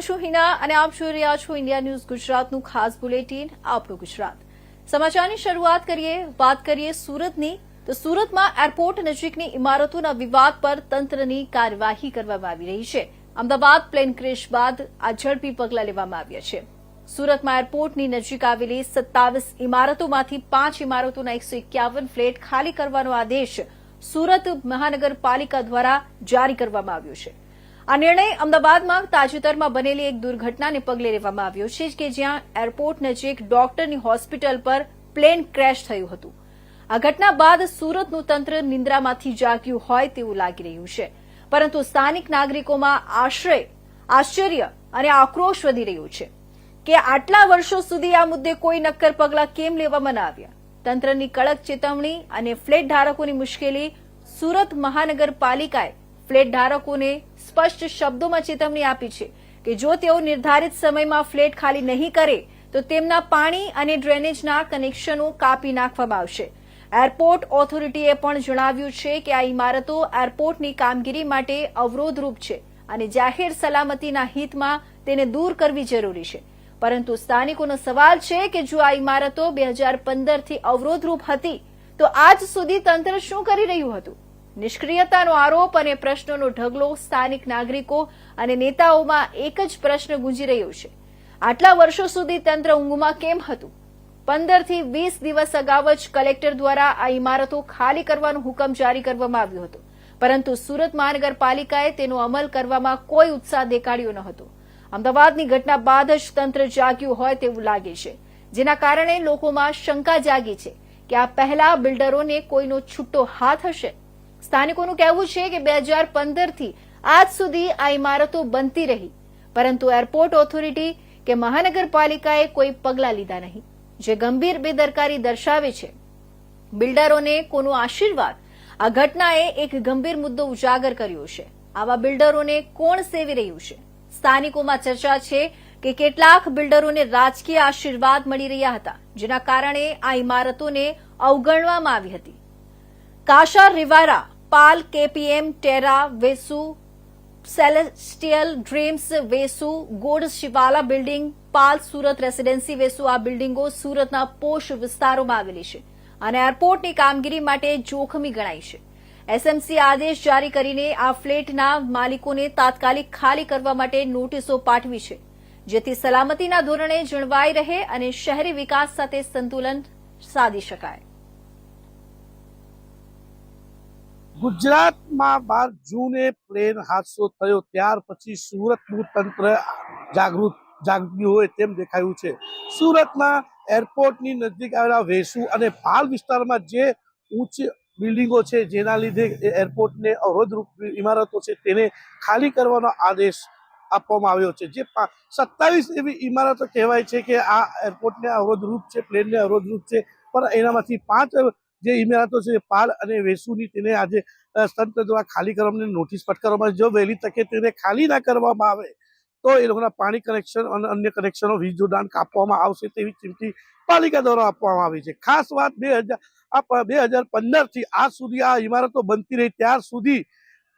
હું છું હિના અને આપ જોઈ રહ્યા છો ઇન્ડિયા ન્યૂઝ ગુજરાતનું ખાસ બુલેટિન આપણું ગુજરાત. સમાચારની શરૂઆત કરીએ, વાત કરીએ સુરતની. તો સુરતમાં એરપોર્ટ નજીકની ઇમારતોના વિવાદ પર તંત્રની કાર્યવાહી કરવામાં આવી રહી છે. અમદાવાદ પ્લેન ક્રેશ બાદ આ ઝડપી પગલાં લેવામાં આવ્યા છે. સુરતમાં એરપોર્ટની નજીક આવેલી સત્તાવીસ ઇમારતોમાંથી પાંચ ઇમારતોના એકસો એકાવન ફ્લેટ ખાલી કરવાનો આદેશ સુરત મહાનગરપાલિકા દ્વારા જારી કરવામાં આવ્યો છે. આ નિર્ણય અમદાવાદમાં તાજેતરમાં બનેલી એક દુર્ઘટનાને પગલે લેવામાં આવ્યો છે કે જ્યાં એરપોર્ટ નજીક ડોક્ટરની હોસ્પિટલ પર પ્લેન ક્રેશ થયું હતું. આ ઘટના બાદ સુરતનું તંત્ર નિંદ્રામાંથી જાગ્યું હોય તેવું લાગી રહ્યું છે. પરંતુ સ્થાનિક નાગરિકોમાં આશ્રય આશ્ચર્ય અને આક્રોશ વધી રહ્યો છે કે આટલા વર્ષો સુધી આ મુદ્દે કોઈ નક્કર પગલાં કેમ લેવામાં ન આવ્યા? તંત્રની કડક ચેતવણી અને ફ્લેટ ધારકોની મુશ્કેલી સુરત મહાનગરપાલિકાએ ફ્લેટ ધારકોને સ્પષ્ટ શબ્દોમાં ચેતવણી આપી છે કે જો તેઓ નિર્ધારિત સમયમાં ફ્લેટ ખાલી નહીં કરે, તો તેમના પાણી અને ડ્રેનેજના કનેક્શનો કાપી નાખવામાં આવશે. એરપોર્ટ ઓથોરિટીએ પણ જણાવ્યું છે કે આ ઇમારતો એરપોર્ટની કામગીરી માટે અવરોધરૂપ છે અને જાહેર સલામતીના હિતમાં તેને દૂર કરવી જરૂરી છે. પરંતુ સ્થાનિકોનો સવાલ છે કે જો આ ઇમારતો બે હજાર પંદરથી અવરોધરૂપ હતી, તો આજ સુધી તંત્ર શું કરી રહ્યું હતું? નિષ્ક્રિયતાનો આરોપ અને પ્રશ્નોનો ઢગલો સ્થાનિક નાગરિકો અને નેતાઓમાં એક જ પ્રશ્ન ગુંજી રહ્યો છે. આટલા વર્ષો સુધી તંત્ર ઊંઘમાં કેમ હતું? પંદરથી વીસ દિવસ અગાઉ જ કલેક્ટર દ્વારા આ ઇમારતો ખાલી કરવાનો હુકમ જારી કરવામાં આવ્યો હતો. પરંતુ સુરત મહાનગરપાલિકાએ તેનો અમલ કરવામાં કોઈ ઉત્સાહ દેખાડ્યો ન હતો. અમદાવાદની ઘટના બાદ જ તંત્ર જાગ્યું હોય તેવું લાગે છે. જેના કારણે લોકોમાં શંકા જાગી છે કે આ પહેલા બિલ્ડરોને કોઈનો છૂટો હાથ હશે? સ્થાનિકોનું કહેવું છે કે બે હજાર પંદરથી આજ સુધી આ ઇમારતો બનતી રહી. પરંતુ એરપોર્ટ ઓથોરિટી કે મહાનગરપાલિકાએ કોઈ પગલાં લીધા નહીં, જે ગંભીર બેદરકારી દર્શાવે છે. બિલ્ડરોને કોનો આશીર્વાદ? આ ઘટનાએ એક ગંભીર મુદ્દો ઉજાગર કર્યો છે. આવા બિલ્ડરોને કોણ સેવી રહ્યું છે? સ્થાનિકોમાં ચર્ચા છે કે કેટલાક બિલ્ડરોને રાજકીય આશીર્વાદ મળી રહ્યા હતા, જેના કારણે આ ઇમારતોને અવગણવામાં આવી હતી. કાશા રિવારા, Pal, KPM, Terra, Vesu, celestial dreams, Vesu, god Shivala building, Pal Surat residency, Vesu, આ બિલ્ડિંગો સુરતના પોષ વિસ્તારોમાં આવેલી છે અને એરપોર્ટની કામગીરી માટે જોખમી ગણાય છે. એસએમસી આદેશ જારી કરીને આ ફ્લેટના માલિકોને તાત્કાલિક ખાલી કરવા માટે નોટિસો પાઠવી છે. જેથી સલામતીના ધોરણે જળવાઈ રહે અને શહેરી વિકાસ સાથે સંતુલન સાધી શકાય. ગુજરાતમાં બાર જૂને પ્લેન હાદસો થયો, ત્યાર પછી સુરતનું તંત્ર જાગૃત જાગ્યું હોય તેમ દેખાયું છે. સુરતના એરપોર્ટની નજીક આવેલા વેસુ અને પાલ વિસ્તારમાં જે ઉચ્ચ બિલ્ડિંગો છે, જેના લીધે એરપોર્ટને અવરોધરૂપ ઇમારતો છે, તેને ખાલી કરવાનો આદેશ આપવામાં આવ્યો છે. જે સત્તાવીસ એવી ઇમારતો કહેવાય છે કે આ એરપોર્ટને અવરોધરૂપ છે, પ્લેનને અવરોધરૂપ છે, પણ એનામાંથી પાંચ જે ઇમારતો છે, પાલ અને વેસુની તેને આજે તંત્ર દ્વારા ખાલી કરવાની નોટિસ ફટકારવામાં જો વહેલી તકે તેને ખાલી ના કરવામાં આવે, તો એ લોકોના પાણી કનેક્શન અને અન્ય કનેક્શનો વીજ જોડાણ કાપવામાં આવશે તેવી ચીમકી પાલિકા દ્વારા આપવામાં આવી છે. ખાસ વાત બે હજાર બે હજાર પંદરથી આજ સુધી આ ઇમારતો બનતી રહી. ત્યાર સુધી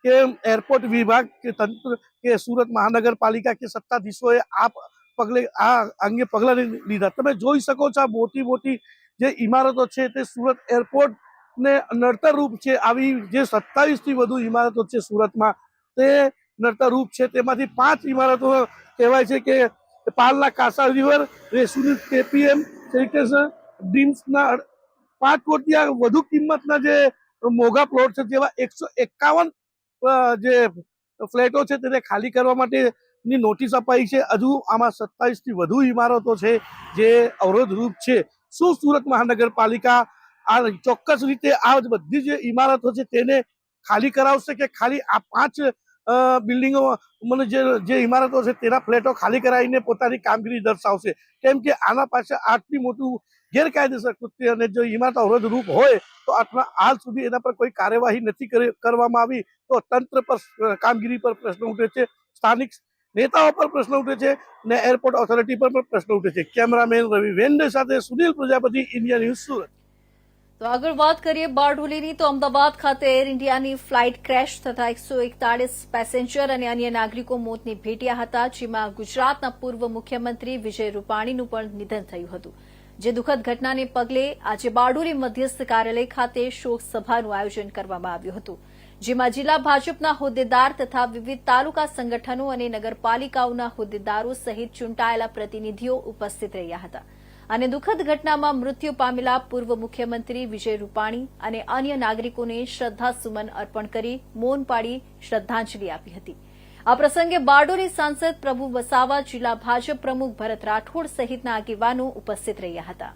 કે એરપોર્ટ વિભાગ કે તંત્ર કે સુરત મહાનગરપાલિકા કે સત્તાધીશોએ આ પગલે, આ અંગે પગલાં લીધા. તમે જોઈ શકો છો મોટી મોટી જે ઇમારતો છે તે સુરત એરપોર્ટ ને નડતરરૂપ છે, આવી જે સત્તાવીસથી વધુ ઇમારતો છે સુરતમાં, તે નડતરરૂપ છે. તેમાંથી પાંચ ઇમારતો કહેવાય છે કે પાલના કાસા રિવર રેસુની કેપીએમ ડીમ્સના પાંચ કોટી વધુ કિંમતના જે મોઘા પ્લોટ છે, જેવા એકસો એકાવન જે ફ્લેટો છે તેને ખાલી કરવા માટેની નોટિસ અપાઈ છે. હજુ આમાં સત્તાવીસથી વધુ ઇમારતો છે જે અવરોધરૂપ છે. શું સુરત મહાનગરપાલિકા આ ચોક્કસ રીતે આ બધી જે ઇમારતો છે તેને ખાલી કરાવશે કે ખાલી આ પાંચ બિલ્ડિંગો, મને જે જે ઇમારતો છે તેના ફ્લેટો ખાલી કરાવીને પોતાની કામગીરી દર્શાવશે? કેમ કે આના પાસે આટલી મોટું ગેરકાયદેસર કૃત્ય અને જો ઇમારત અવરોધરૂપ હોય, તો આટલા હાલ સુધી એના પર કોઈ કાર્યવાહી નથી કરવામાં આવી. તો તંત્ર પર કામગીરી પર પ્રશ્ન ઉઠે છે. સ્થાનિક નેતાઓ પર પ્રશ્ન ઉઠે છે ને એરપોર્ટ ઓથોરિટી પર પણ પ્રશ્ન ઉઠે છે. કેમેરામેન રવિ વેન્ડે સાથે સુનિલ પ્રજાપતિ, ઇન્ડિયા ન્યૂઝ સુરત. તો આગળ વાત કરીએ બારડોલીની. તો અમદાવાદ ખાતે એર ઇન્ડિયાની ફ્લાઇટ ક્રેશ થતા એકસો એકતાળીસ પેસેન્જર અને અન્ય નાગરિકો મોતને ભેટ્યા હતા, જેમાં ગુજરાતના પૂર્વ મુખ્યમંત્રી વિજય રૂપાણીનું પણ નિધન થયું હતું. જે દુઃખદ ઘટનાને પગલે આજે બારડોલી મધ્યસ્થ કાર્યાલય ખાતે શોક સભાનું આયોજન કરવામાં આવ્યું હતું. જેમાં જિલ્લા ભાજપના હોદ્દેદાર તથા વિવિધ તાલુકા સંગઠનો અને નગરપાલિકાઓના હોદ્દેદારો સહિત ચૂંટાયેલા પ્રતિનિધિઓ ઉપસ્થિત રહ્યા હતા. અને દુઃખદ ઘટનામાં મૃત્યુ પામેલા પૂર્વ મુખ્યમંત્રી વિજય રૂપાણી અને અન્ય નાગરિકોને શ્રદ્ધાસુમન અર્પણ કરી મૌન પાડી શ્રદ્ધાંજલિ આપી હતી. આ પ્રસંગે બારડોલી સાંસદ પ્રભુ વસાવા, જિલ્લા ભાજપ પ્રમુખ ભરત રાઠોડ સહિતના આગેવાનો ઉપસ્થિત રહ્યા હતા.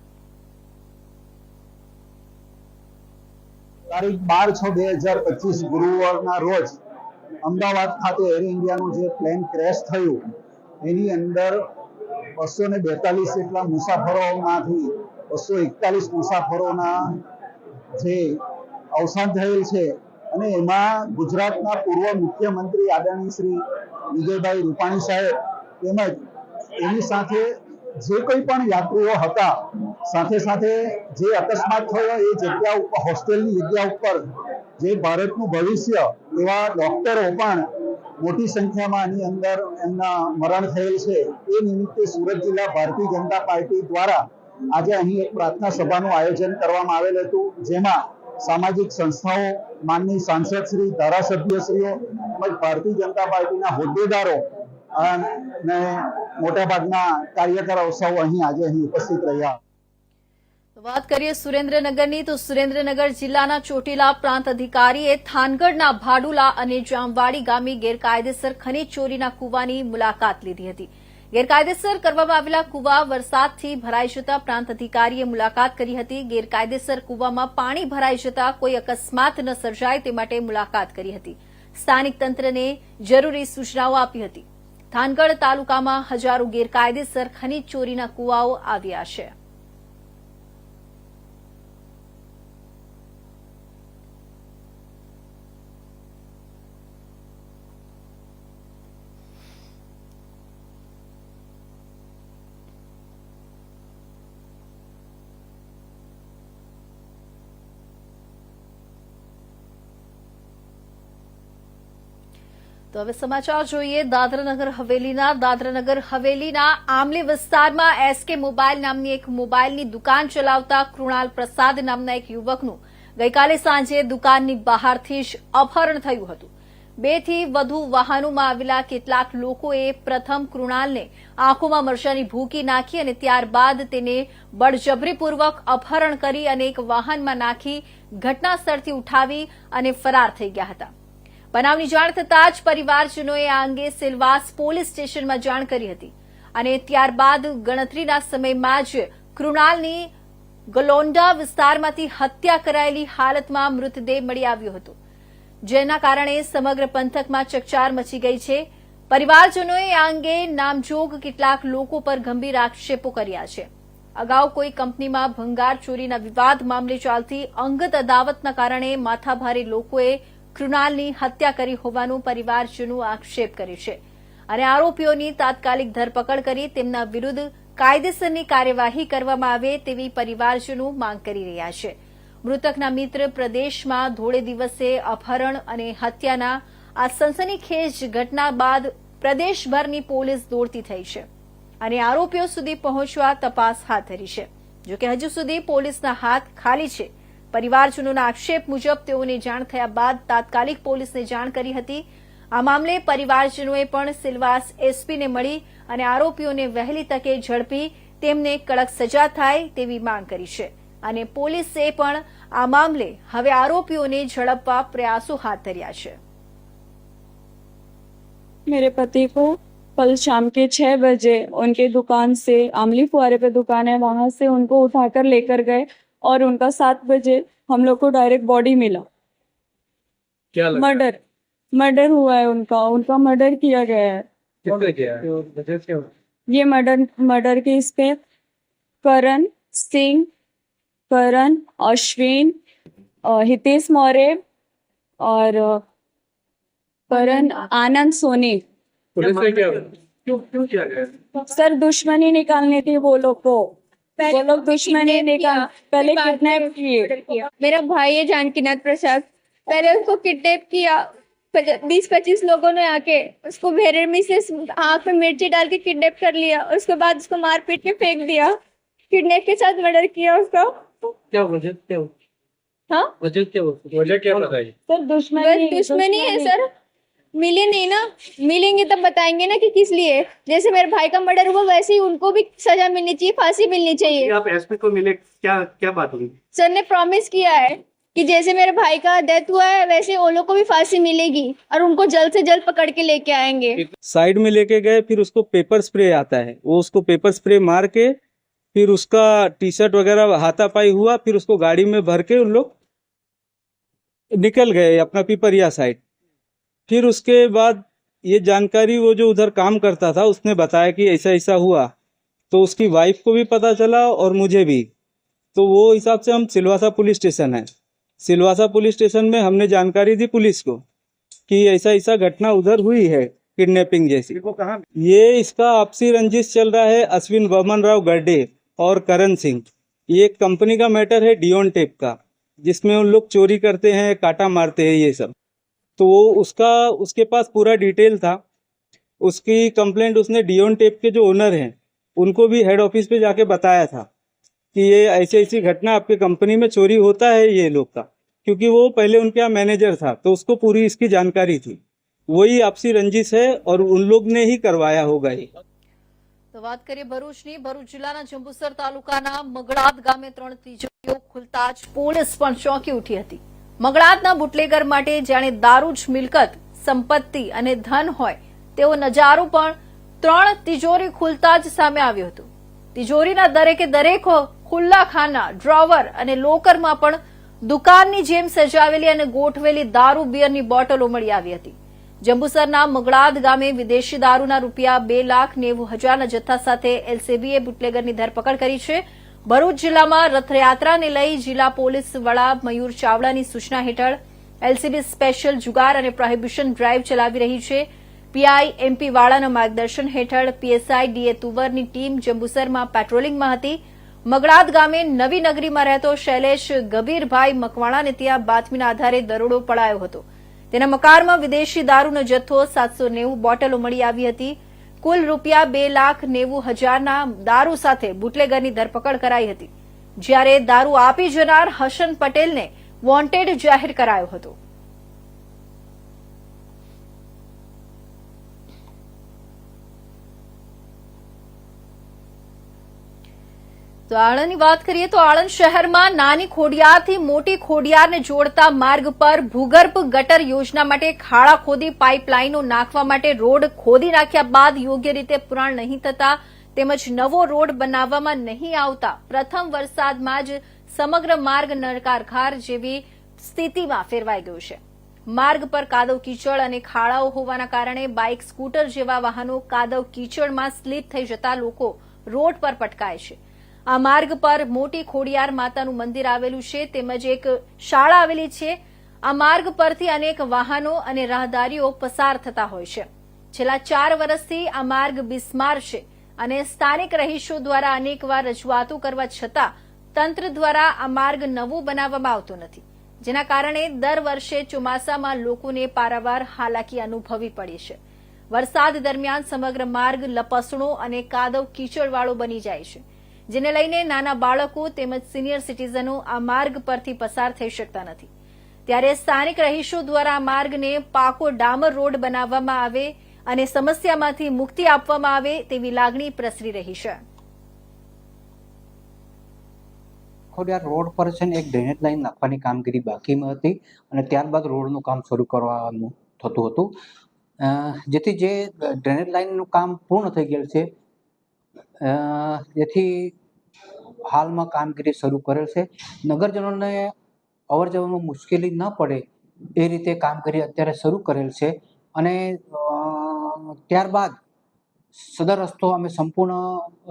તારીખ બાર છ બે હજાર પચીસ ગુરુવારના રોજ અમદાવાદ ખાતે એર ઇન્ડિયાનું જે પ્લેન ક્રેશ થયું, એની અંદર બસો ને બેતાલીસ જેટલા મુસાફરોમાંથી બસો એકતાલીસ મુસાફરોના જે અવસાન થયેલ છે અને એમાં ગુજરાતના પૂર્વ મુખ્યમંત્રી આદરણીય શ્રી વિજયભાઈ રૂપાણી સાહેબ તેમજ એની સાથે જે કોઈ પણ યાત્રીઓ હતા, સાથે સાથે જે અકસ્માત થયો એ જગ્યા ઉપર હોસ્ટેલની જગ્યા ઉપર, જે ભારતનું ભવિષ્ય એવા ડોક્ટરો પણ મોટી સંખ્યામાં આની અંદર એમના મરણ થયેલ છે. એ નિમિત્તે સુરત જિલ્લા ભારતીય જનતા પાર્ટી દ્વારા આજે અહીં એક પ્રાર્થના સભાનું આયોજન કરવામાં આવેલ હતું, જેમાં સામાજિક સંસ્થાઓ માનની સાંસદ શ્રી, ધારાસભ્યશ્રીઓ, તેમજ ભારતીય જનતા પાર્ટીના હોદ્દેદારો અને મોટાભાગના કાર્યકરો સૌ અહીં આજે અહીં ઉપસ્થિત રહ્યા. વાત કરીએ સુરેન્દ્રનગરની, તો સુરેન્દ્રનગર જિલ્લાના ચોટીલા પ્રાંત અધિકારીએ થાનગઢના ભાડુલા અને જામવાડી ગામે ગેરકાયદેસર ખનીજ ચોરીના કૂવાની મુલાકાત લીધી હતી. ગેરકાયદેસર કરવામાં આવેલા કૂવા વરસાદથી ભરાઈ જતા પ્રાંત અધિકારીએ મુલાકાત કરી હતી. ગેરકાયદેસર કૂવામાં પાણી ભરાઈ જતા કોઈ અકસ્માત ન સર્જાય તે માટે મુલાકાત કરી હતી. સ્થાનિક તંત્રને જરૂરી સૂચનાઓ આપી હતી. થાનગઢ તાલુકામાં હજારો ગેરકાયદેસર ખનીજ ચોરીના કૂવાઓ આવ્યા છે. તો હવે સમાચાર જોઈએ દાદરાનગર હવેલીના. દાદરાનગર હવેલીના આમલી વિસ્તારમાં એસકે મોબાઈલ નામની એક મોબાઈલની દુકાન ચલાવતા કૃણાલ પ્રસાદ નામના એક યુવકનું ગઈકાલે સાંજે દુકાનની બહારથી જ અપહરણ થયું હતું. બેથી વધુ વાહનોમાં આવેલા કેટલાક લોકોએ પ્રથમ કૃણાલને આંખોમાં મરચાની ભૂકી નાખી અને ત્યારબાદ તેને બળજબરીપૂર્વક અપહરણ કરી અને એક વાહનમાં નાખી ઘટનાસ્થળથી ઉઠાવી અને ફરાર થઈ ગયા હતા. બનાવની જાણ થતાં જ પરિવારજનોએ આ અંગે સિલવાસ પોલીસ સ્ટેશનમાં જાણ કરી હતી અને ત્યારબાદ ગણતરીના સમયમાં જ કૃણાલની ગલોન્ડા વિસ્તારમાંથી હત્યા કરાયેલી હાલતમાં મૃતદેહ મળી આવ્યો હતો. જેના કારણે સમગ્ર પંથકમાં ચકચાર મચી ગઈ છે. પરિવારજનોએ આ અંગે નામજોગ કેટલાક લોકો પર ગંભીર આક્ષેપો કર્યા છે. અગાઉ કોઈ કંપનીમાં ભંગાર ચોરીના વિવાદ મામલે ચાલતી અંગત અદાવતના કારણે માથાભારે લોકોએ કૃણાલની હત્યા કરી હોવાનું પરિવારજનો આક્ષેપ કર્યો છે અને આરોપીઓની તાત્કાલિક ધરપકડ કરી તેમના વિરુદ્ધ કાયદેસરની કાર્યવાહી કરવામાં આવે તેવી પરિવારજનો માંગ કરી રહ્યા છે. મૃતકના મિત્ર પ્રદેશમાં ધોળે દિવસે અપહરણ અને હત્યાના આ સનસનીખેજ ઘટના બાદ પ્રદેશભરની પોલીસ દોડતી થઈ છે અને આરોપીઓ સુધી પહોંચવા તપાસ હાથ ધરી છે. જોકે હજુ સુધી પોલીસના હાથ ખાલી છે પરિવારજનોના આક્ષેપ મુજબ તેઓને જાણ થયા બાદ તાત્કાલિક પોલીસને જાણ કરી હતી આ મામલે પરિવારજનોએ પણ સિલવાસ એસપીને મળી અને આરોપીઓને વહેલી તકે ઝડપી તેમને કડક સજા થાય તેવી માંગ કરી છે અને પોલીસે પણ આ મામલે હવે આરોપીઓને ઝડપવા પ્રયાસો હાથ ધર્યા છે मेरे पति को कल शाम के छह बजे उनके दुकान से आमली फुआरे पे दुकान है वहां से उनको उठाकर लेकर गए और उनका सात बजे हम लोग को डायरेक्ट बॉडी मिला। क्या लगा? मर्डर मर्डर हुआ है उनका। उनका मर्डर किया गया है। किसने किया है? ये मर्डर मर्डर केस पे करण सिंह करण अश्विन हितेश मौर्य और करण आनंद सोनी। पुलिस ने क्या क्यों क्यों किया गया? सर दुश्मनी निकालनी थी वो लोग को। वो लोग दुश्मनी देखा। पहले किडनैप किए। मेरा भाई है जानकीनाथ प्रसाद। पहले उसको किडनैप किया। बीस पच्चीस लोगों ने आके उसको भेरे में से आँख में मिर्ची डाल के किडनैप कर लिया। उसके बाद उसको मार पीट के फेंक दिया। किडनैप के साथ मर्डर किया उसका। क्या वजह क्या हाँ? वजह क्या वजह क्या बताइए सर दुश्मनी दुश्मनी है सर। मिले नहीं ना? मिलेंगे तब बताएँगे ना कि किस लिए? जैसे मेरे भाई का मर्डर हुआ वैसे ही उनको भी सजा मिलनी चाहिए फांसी मिलनी चाहिए। आप एसपी को मिले क्या क्या बात हुई सर ने प्रॉमिस किया है कि जैसे मेरे भाई का डेथ हुआ है वैसे लोग को भी फांसी मिलेगी और उनको जल्द से जल्द पकड़ के लेके आएँगे। साइड में लेके गए फिर उसको पेपर स्प्रे आता है। वो उसको पेपर स्प्रे मार के फिर उसका टी शर्ट वगैरह हाथापाई हुआ फिर उसको गाड़ी में भर के उन लोग निकल गए अपना पिपरिया साइड फिर उसके बाद ये जानकारी वो जो उधर काम करता था उसने बताया कि ऐसा ऐसा हुआ। तो उसकी वाइफ को भी पता चला और मुझे भी। तो वो हिसाब से हम सिलवासा पुलिस स्टेशन है। सिलवासा पुलिस स्टेशन में हमने जानकारी दी पुलिस को कि ऐसा ऐसा घटना उधर हुई है किडनैपिंग जैसी। वो कहाँ? ये इसका आपसी रंजिश चल रहा है अश्विन बमन राव गर्डे और करण सिंह। ये एक कंपनी का मैटर है डिओन टेप का जिसमें उन लोग चोरी करते हैं काटा मारते हैं ये सब। तो वो उसका उसके पास पूरा डिटेल था उसकी कंप्लेंट उसने डियोन टेप के जो ओनर हैं उनको भी हेड ऑफिस पे जाके बताया था कि ये ऐसी ऐसी घटना आपके कंपनी में चोरी होता है ये लोग का क्योंकि वो पहले उनके यहाँ मैनेजर था तो उसको पूरी इसकी जानकारी थी वही आपसी रंजिश है और उन लोग ने ही करवाया होगा ये તો વાત કરીએ ભરૂચની ભરૂચ જિલ્લાના જંબુસર તાલુકાના મગળાદ ગામે ત્રણ તિજોરીઓ ખુલતા જ પોલીસ પણ ચોંકી ઉઠી હતી મગળાદના બુટલેગર માટે જાણે દારૂ જ મિલકત, સંપત્તિ અને ધન હોય, તેવો નજારો પણ ત્રણ તિજોરી ખુલતા જ સામે આવ્યો હતો. તિજોરીના દરેકે દરેક ખુલ્લા ખાના ડ્રોવર અને લોકરમાં પણ દુકાનની જેમ સજાવેલી અને ગોઠવેલી દારૂ બિયરની બોટલો મળી આવી હતી. જંબુસરના મગળાદ ગામે વિદેશી દારૂના રૂપિયા બે લાખ નેવું હજારના જથ્થા સાથે એલસીબીએ બુટલેગરની ધરપકડ કરી છે. ભરૂચ જિલ્લામાં રથયાત્રાને લઈ જિલ્લા પોલીસ વડા મયુર ચાવડાની સૂચના હેઠળ એલસીબી સ્પેશિયલ જુગાર અને પ્રોહિબિશન ડ્રાઇવ ચલાવી રહી છે. પીઆઈ એમપી વાળાના માર્ગદર્શન હેઠળ પીએસઆઈ ડીએ તુવરની ટીમ જંબુસરમાં પેટ્રોલિંગમાં હતી. મગડાદ ગામે નવી નગરીમાં રહેતો શૈલેષ ગભીરભાઈ મકવાણાને ત્યાં બાતમીના આધારે દરોડો પડાયો હતો. તેના મકાનમાં વિદેશી દારૂનો જથ્થો સાતસો બોટલો મળી આવી હતી. કુલ રૂપિયા બે લાખ નેવું હજારના દારૂ સાથે બુટલેગરની ધરપકડ કરાઈ હતી, જ્યારે દારૂ આપી જનાર હસન પટેલને વોન્ટેડ જાહેર કરાયો હતો. તો આણંદની વાત કરીએ તો આણંદ શહેરમાં નાની ખોડિયારથી મોટી ખોડિયારને જોડતા માર્ગ પર ભૂગર્ભ ગટર યોજના માટે ખાડા ખોદી પાઇપલાઇનો નાખવા માટે રોડ ખોદી નાખ્યા બાદ યોગ્ય રીતે પુરાણ નહીં થતા તેમજ નવો રોડ બનાવવામાં નહીં આવતા પ્રથમ વરસાદમાં જ સમગ્ર માર્ગ નરકારખાર જેવી સ્થિતિમાં ફેરવાઈ ગયું છે. માર્ગ પર કાદવ કીચડ અને ખાડાઓ હોવાના કારણે બાઇક, સ્કૂટર જેવા વાહનો કાદવ કીચડમાં સ્લીપ થઈ જતા લોકો રોડ પર પટકાય છે. આ માર્ગ પર મોટી ખોડિયાર માતાનું મંદિર આવેલું છે, તેમજ એક શાળા આવેલી છે. આ માર્ગ પરથી અનેક વાહનો અને રાહદારીઓ પસાર થતા હોય છે. છેલ્લા ચાર વર્ષથી આ માર્ગ બિસ્માર છે અને સ્થાનિક રહીશો દ્વારા અનેકવાર રજૂઆતો કરવા છતાં તંત્ર દ્વારા આ માર્ગ નવો બનાવવામાં આવતો નથી. જેના કારણે દર વર્ષે ચોમાસામાં લોકોને પારાવાર હાલાકી અનુભવી પડી છે. વરસાદ દરમિયાન સમગ્ર માર્ગ લપસણો અને કાદવ કીચડવાળો બની જાય છે. જેને લઈને નાના બાળકો તેમજ સિનિયર સિટીઝનો આ માર્ગ પરથી પસાર થઈ શકતા નથી. ત્યારે સ્થાનિક રહીશો દ્વારા આ માર્ગને પાકો ડામર રોડ બનાવવામાં આવે અને સમસ્યામાંથી મુક્તિ આપવામાં આવે તેવી લાગણી પ્રસરી રહી છે. ખોડિયાર રોડ પર છે ને એક ડ્રેનેજ લાઈન નાખવાની કામગીરી બાકીમાં હતી અને ત્યારબાદ રોડનું કામ શરૂ કરવાનું થતું હતું. જેથી જે ડ્રેનેજ લાઈનનું કામ પૂર્ણ થઈ ગયેલ છે જેથી હાલમાં કામગીરી શરૂ કરેલ છે. નગરજનોને અવર જવરમાં મુશ્કેલી ન પડે એ રીતે કામગીરી અત્યારે શરૂ કરેલ છે અને ત્યારબાદ સદર રસ્તો અમે સંપૂર્ણ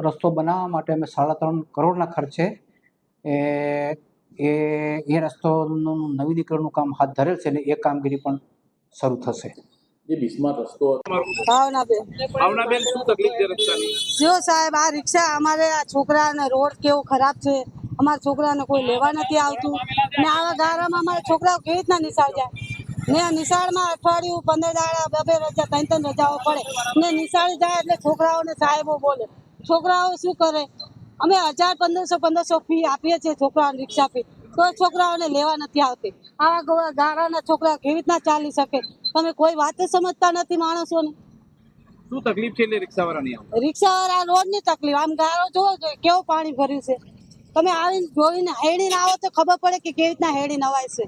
રસ્તો બનાવવા માટે અમે સાડા ત્રણ કરોડના ખર્ચે એ એ એ રસ્તોનું નવીનીકરણનું કામ હાથ ધરેલ છે ને એ કામગીરી પણ શરૂ થશે. જે બિસ્માર રસ્તો ભાવનાબેન શું તકલીફ છે રસ્તાની? જો સાહેબ આ રિક્ષા અમારે આ છોકરાને રોડ કેવો ખરાબ છે અમારા છોકરાને કોઈ લેવા નથી આવતું. ને આવા ગારામાં અમારા છોકરાઓ કેવી રીતના નિશાળ જાય? ને આ નિશાળમાં અઠવાડિયું પંદર દાડા બે બે રજા ત્રણ ત્રણ રજાઓ પડે. ને નિશાળ જાય એટલે છોકરાઓને સાહેબો બોલે. છોકરાઓ શું કરે? અમે હજાર પંદરસો પંદરસો ફી આપીએ છીએ છોકરાઓને રિક્ષા ફી. તો છોકરાઓને લેવા નથી આવતી. આવા ગારાના છોકરા કેવી રીતના ચાલી શકે? તમે કોઈ વાત સમજતા નથી માણસોને. શું તકલીફ છે એટલે રિક્ષાવાળાની રિક્ષાવાળા રોડની તકલીફ. આમ ગારો જોવો જોઈએ કેવું પાણી ભર્યું છે? તમે આવીને જોઈને હેડીને આવો તો ખબર પડે કે કેવી રીતના હેડી નવાય છે.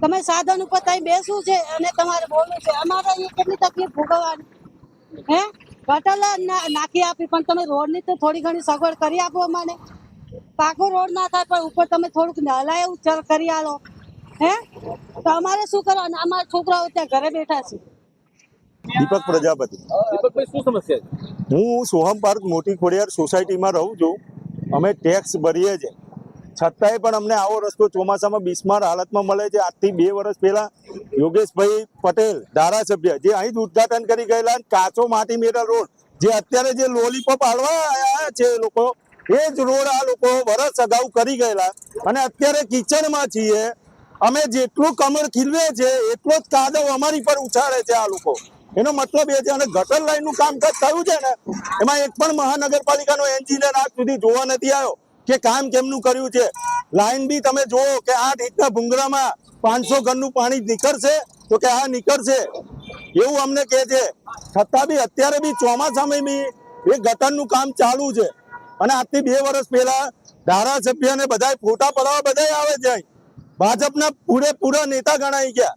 તમે સાધન ઉપર ત્યાં બેસવું છે અને તમારે બોલવું છે. અમારે અહીંયા કેટલી તકલીફ ભોગવવાની? હે? ગટર ના- નાખી આપી પણ તમે રોડની તો થોડી ઘણી સગવડ કરી આપો અમને. પાકો રોડ ના થાય પણ ઉપર તમે થોડુંક હલાય ઉચ્ચાર કરી આલો. હે? તો અમારે શું કરવાનું? અમારા છોકરાઓ ત્યાં ઘરે બેઠા છે. દીપક પ્રજાપતિ. દીપકભાઈ શું સમસ્યા છે? હું સોહમ પાર્ક મોટી ખોડિયાર સોસાયટીમાં રહું છું. અમે ટેક્સ ભરીએ છીએ. છતાંય પણ અમને આવો રસ્તો ચોમાસામાં બિસ્માર હાલતમાં મળે છે. આજથી બે વર્ષ પહેલા યોગેશભાઈ પટેલ ધારાસભ્ય જે અહીં જ ઉદઘાટન કરી ગયેલા અને કાચો માટી મેરા રોડ જે અત્યારે જે લોલીપોપ હાડવા આવ્યા છે એ લોકો એ જ રોડ આ લોકો વર્ષ અગાઉ કરી ગયેલા. અને અત્યારે કિચડમાં છીએ. અમે જેટલું કમર ખીલવે છે, એટલો જ કાદવ અમારી પર ઉછાળે છે આ લોકો. એનો મતલબ એ છે, અને ગટર લાઈનનું કામકાજ થયું છે ને, એમાં એક પણ મહાનગરપાલિકાનો એન્જિનિયર આજ સુધી જોવા નથી આવ્યો કે કામ કેમનું કર્યું છે. લાઈન બી તમે જુઓ કે આઠ રીતના ભૂંગરામાં પાંચસો ઘરનું પાણી નીકળશે તો કે આ નીકળશે. એવું અમને કહે છે. છતાં બી અત્યારે બી ચોમાસામાં બી એ ગટરનું કામ ચાલુ છે. અને આજથી બે વર્ષ પહેલા ધારાસભ્ય ને બધા ફોટા પડાવવા બધા આવે છે. ભાજપના પૂરેપૂરા નેતા ગણાઈ ગયા.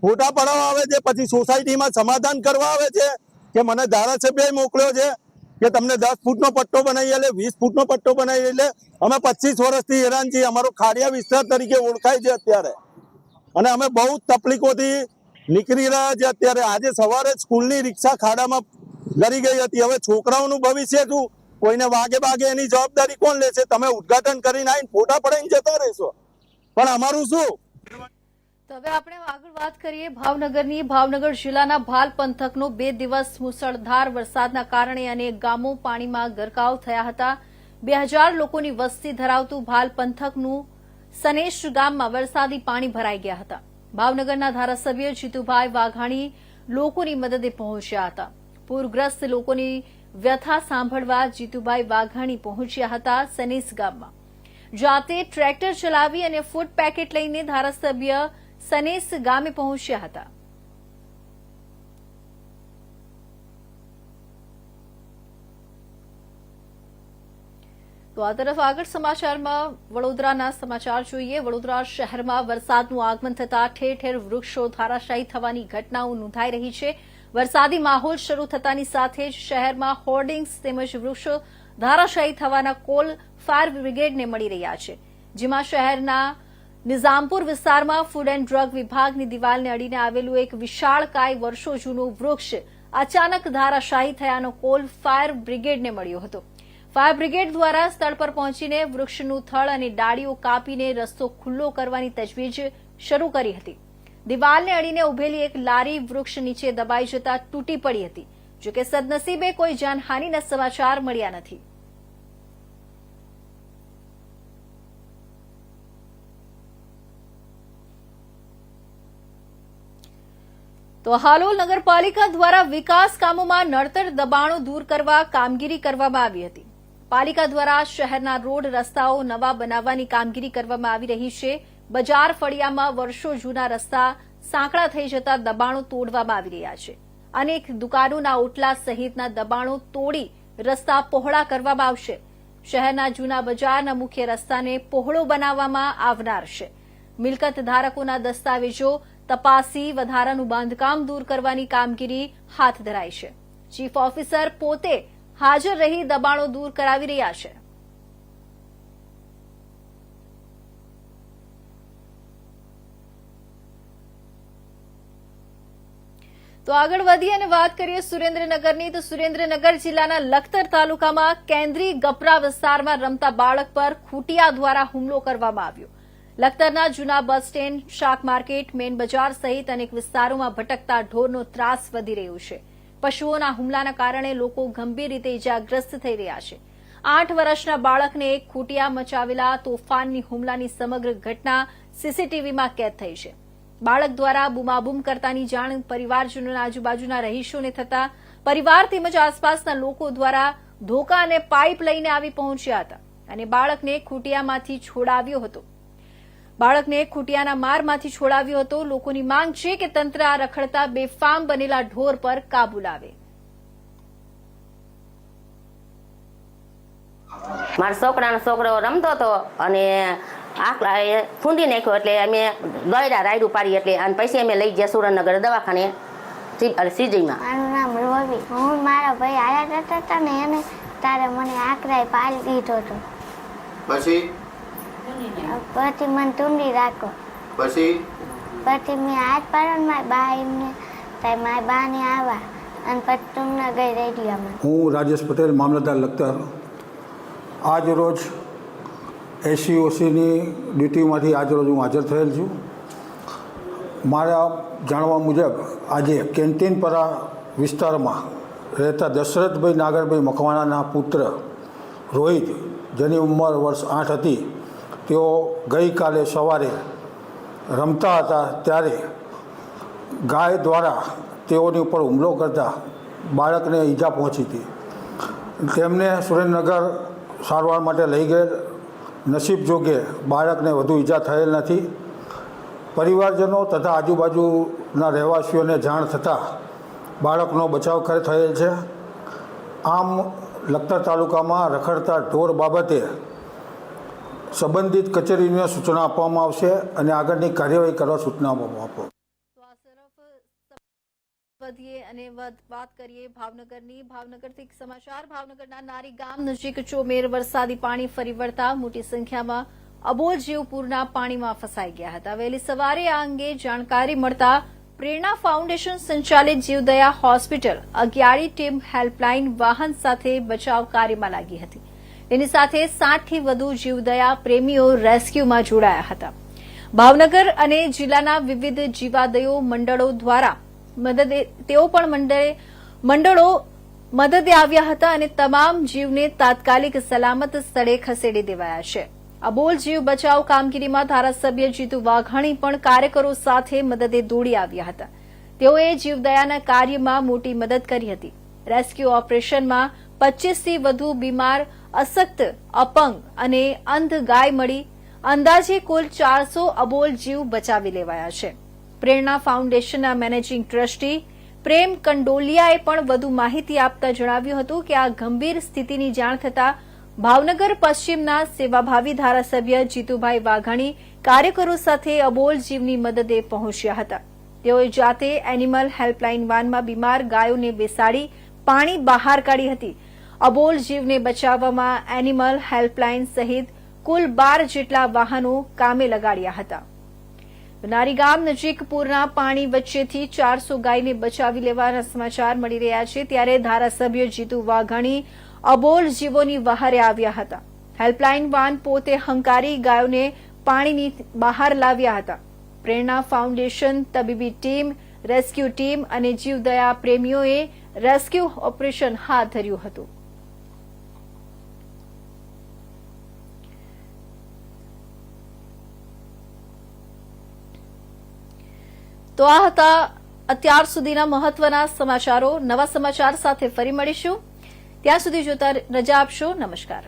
ફોટા પડાવવા આવે છે, પછી સોસાયટીમાં સમાધાન કરવા આવે છે, કે મને ધારાસભ્ય મોકલ્યો છે, કે તમને દસ ફૂટનો પટ્ટો બનાવી એટલે વીસ ફૂટનો પટ્ટો બનાવી એટલે અમે પચીસ વર્ષથી હેરાન છીએ, અમારો ખાડિયા વિસ્તાર તરીકે ઓળખાય છે અત્યારે. અને અમે બહુ તકલીફોથી નીકળી રહ્યા છે અત્યારે. આજે સવારે સ્કૂલની રિક્ષા ખાડામાં ગરી ગઈ હતી. હવે છોકરાઓનું ભવિષ્ય શું? કોઈને વાગે વાગે એની જવાબદારી કોણ લેશે? તમે ઉદઘાટન કરીને આવીને ફોટા પડાવીને જતા રહેશો. પણ અમારું શું? હવે આપણે આગળ વાત કરીએ ભાવનગરની. ભાવનગર જિલ્લાના ભાલ પંથકનો બે દિવસ મુસળધાર વરસાદના કારણે અનેક ગામો પાણીમાં ગરકાવ થયા હતા. બે હજાર લોકોની વસ્તી ધરાવતું ભાલ પંથકનું સનેશ ગામમાં વરસાદી પાણી ભરાઈ ગયા હતા. ભાવનગરના ધારાસભ્ય જીતુભાઈ વાઘાણી લોકોની મદદે પહોંચ્યા હતા. પૂરગ્રસ્ત લોકોની વ્યથા સાંભળવા જીતુભાઈ વાઘાણી પહોંચ્યા હતા સનેશ ગામમાં. જાતે ટ્રેક્ટર ચલાવી અને ફૂડ પેકેટ લઈને ધારાસભ્ય સનેસ ગામે પહોંચ્યા હતા. તો આ તરફ આગળ સમાચારમાં વડોદરાના સમાચાર જોઈએ. વડોદરા શહેરમાં વરસાદનું આગમન થતા ઠેર ઠેર વૃક્ષો ધારાશાયી થવાની ઘટનાઓ નોંધાઈ રહી છે. વરસાદી માહોલ શરૂ થતાની સાથે જ શહેરમાં હોર્ડિંગ્સ તેમજ વૃક્ષો ધારાશાયી થવાના કોલ ફાયર બ્રિગેડને મળી રહ્યા છે, જેમાં શહેરના નિઝામપુર વિસ્તારમાં ફૂડ એન્ડ ડ્રગ વિભાગની દિવાલને અડીને આવેલું એક વિશાળકાય વર્ષો જૂનું વૃક્ષ અચાનક ધારાશાહી થયાનો કોલ ફાયર બ્રિગેડને મળ્યો હતો. ફાયર બ્રિગેડ દ્વારા સ્થળ પર પહોંચીને વૃક્ષનું થળ અને ડાળીઓ કાપીને રસ્તો ખુલ્લો કરવાની તજવીજ શરૂ કરી હતી. દિવાલને અડીને ઉભેલી એક લારી વૃક્ષ નીચે દબાઈ જતા તૂટી પડી હતી. જોકે સદનસીબે કોઈ જાનહાનિના સમાચાર મળ્યા નથી. તો હાલોલ નગરપાલિકા દ્વારા વિકાસ કામોમાં નડતર દબાણો દૂર કરવા કામગીરી કરવામાં આવી હતી. પાલિકા દ્વારા શહેરના રોડ રસ્તાઓ નવા બનાવવાની કામગીરી કરવામાં આવી રહી છે. બજાર ફળિયામાં વર્ષો જૂના રસ્તા સાંકડા થઈ જતા દબાણો તોડવામાં આવી રહ્યા છે. અનેક દુકાનોના ઓટલા સહિતના દબાણો તોડી રસ્તા પહોળા કરવામાં આવશે. શહેરના જૂના બજારના મુખ્ય રસ્તાને પહોળો બનાવવામાં આવનાર છે. મિલકત ધારકોના દસ્તાવેજો તપાસી વધારાનું બાંધકામ દૂર કરવાની કામગીરી હાથ ધરાઈ છે. ચીફ ઓફિસર પોતે હાજર રહી દબાણો દૂર કરાવી રહ્યા છે. તો આગળ વધી અને વાત કરીએ સુરેન્દ્રનગરની. તો સુરેન્દ્રનગર જિલ્લાના લખતર તાલુકામાં કેન્દ્રી ગપરા વિસ્તારમાં રમતા બાળક પર ખૂટિયા દ્વારા હુમલો કરવામાં આવ્યો. લખતરના જૂના બસ સ્ટેન્ડ, શાક માર્કેટ મેન બજાર સહિત અનેક વિસ્તારોમાં ભટકતા ઢોરનો ત્રાસ વધી રહ્યો છે. પશુઓના હુમલાના કારણે લોકો ગંભીર રીતે ઇજાગ્રસ્ત થઈ રહ્યા છે. આઠ વર્ષના બાળકને એક ખૂટિયા મચાવેલા તોફાનની હુમલાની સમગ્ર ઘટના સીસીટીવીમાં કેદ થઈ છે. બાળક દ્વારા બુમાબુમ કરતાની જાણ પરિવારજનોના આજુબાજુના રહીશોને થતા પરિવાર તેમજ આસપાસના લોકો દ્વારા ધોકા અને પાઇપ લઈને આવી પહોંચ્યા હતા અને બાળકને ખૂટિયામાંથી છોડાવ્યો હતો. બાળકને ખૂટિયાના મારમાંથી છોડાવ્યો હતો. લોકોની માંગ છે કે તંત્ર આ રખડતા બેફામ બનેલા ઢોર પર કાબુ લાવે. મારા છોકરાનો છોકરો રમતો હતો અને આખલા એ ફૂંદી નાખ્યો એટલે અમે ગયેલા રાયડું પાડી એટલે અને પછી અમે લઈ ગયા સુરેન્દ્રનગર દવાખાને સીજીમાં મારું નામ રવિ હું મારા ભાઈ આયા કરતા હતા ને એને તારે મને આકરાય પાડી દીધો હતો. પછી? પછી મને તુંડી રાખો. પછી? પછી મેં હાથ પાડો ને મારી બા એમને તાઈ મારી બાને આવા. અને પછી ટૂંગના ગઈ રેડિયામાં. હું રાજેશ પટેલ મામલતદાર લખતર. આજ રોજ એસસીઓસીની ડ્યુટીમાંથી આજ રોજ હું હાજર થયેલ છું. મારા જાણવા મુજબ આજે કેન્ટીનપરા વિસ્તારમાં રહેતા દશરથભાઈ નાગરભાઈ મકવાણાના પુત્ર રોહિત, જેની ઉંમર વર્ષ આઠ હતી, તેઓ ગઈકાલે સવારે રમતા હતા ત્યારે ગાય દ્વારા તેઓની ઉપર હુમલો કરતા બાળકને ઈજા પહોંચી હતી. તેમને સુરેન્દ્રનગર સારવાર માટે લઈ ગયેલ નસીબ જોગે બાળકને વધુ ઈજા થયેલ નથી. પરિવારજનો તથા આજુબાજુના રહેવાસીઓને જાણ થતાં બાળકનો બચાવ ખરે થયેલ છે. આમ લખતર તાલુકામાં રખડતા ઢોર બાબતે સંબંધિત કચેરીને સૂચના આપવામાં આવશે અને આગળની કાર્યવાહી કરવા સૂચના આપવામાં આપો વધીએ અને વાત કરીએ ભાવનગરની. ભાવનગરથી સમાચાર. ભાવનગરના નારી ગામ નજીક ચોમેર વરસાદી પાણી ફરી વળતા મોટી સંખ્યામાં અબોલ જીવ પૂરના પાણીમાં ફસાઈ ગયા હતા. વહેલી સવારે આ અંગે જાણકારી મળતા પ્રેરણા ફાઉન્ડેશન સંચાલિત જીવદયા હોસ્પિટલ અગિયારી ટીમ હેલ્પલાઇન વાહન સાથે બચાવ કાર્યમાં લાગી હતી. તેની સાથે સાઠથી વધુ જીવદયા પ્રેમીઓ રેસ્ક્યુમાં જોડાયા હતા. ભાવનગર અને જિલ્લાના વિવિધ જીવાદયો મંડળો દ્વારા મદદે તેઓ પણ મંડળે મદદે આવ્યા હતા અને તમામ જીવને તાત્કાલિક સલામત સ્થળે ખસેડી દેવાયા છે. અબોલ જીવ બચાવ કામગીરીમાં ધારાસભ્ય જીતુ વાઘાણી પણ કાર્યકરો સાથે મદદે દોડી આવ્યા હતા. તેઓએ જીવદયાના કાર્યમાં મોટી મદદ કરી હતી. રેસ્ક્યુ ઓપરેશનમાં પચીસથી વધુ બીમાર, અસક્ત, અપંગ અને અંધ ગાય મળી અંદાજે કુલ ચારસો અબોલ જીવ બચાવી લેવાયા છે. પ્રેરણા ફાઉન્ડેશનના મેનેજિંગ ટ્રસ્ટી પ્રેમ કંડોલિયાએ પણ વધુ માહિતી આપતા જણાવ્યું હતું કે આ ગંભીર સ્થિતિની જાણ થતાં ભાવનગર પશ્ચિમના સેવાભાવી ધારાસભ્ય જીતુભાઈ વાઘાણી કાર્યકરો સાથે અબોલ જીવની મદદે પહોંચ્યા હતા. તેઓએ જાતે એનિમલ હેલ્પલાઇન વાનમાં બીમાર ગાયોને બેસાડી પાણી બહાર કાઢી હતી. અબોલ જીવને બચાવવામાં એનિમલ હેલ્પલાઇન સહિત કુલ બાર જેટલા વાહનો કામે લગાડ્યા હતા. નારી ગામ નજીક પૂરના પાણી વચ્ચેથી ચારસો ગાયને બચાવી લેવાના સમાચાર મળી રહ્યા છે. ત્યારે ધારાસભ્ય જીતુ વાઘાણી અબોલ જીવોની વહારે આવ્યા હતા. હેલ્પલાઇન વાન પોતે હંકારી ગાયોને પાણીની બહાર લાવ્યા હતા. પ્રેરણા ફાઉન્ડેશન, તબીબી ટીમ, રેસ્ક્યુ ટીમ અને જીવદયા પ્રેમીઓએ રેસ્ક્યુ ઓપરેશન હાથ ધર્યું હતું. તો આ હતા અત્યાર સુધીના મહત્વના સમાચારો. નવા સમાચાર સાથે ફરી મળીશું. ત્યાં સુધી જોતા રજા આપશો. નમસ્કાર.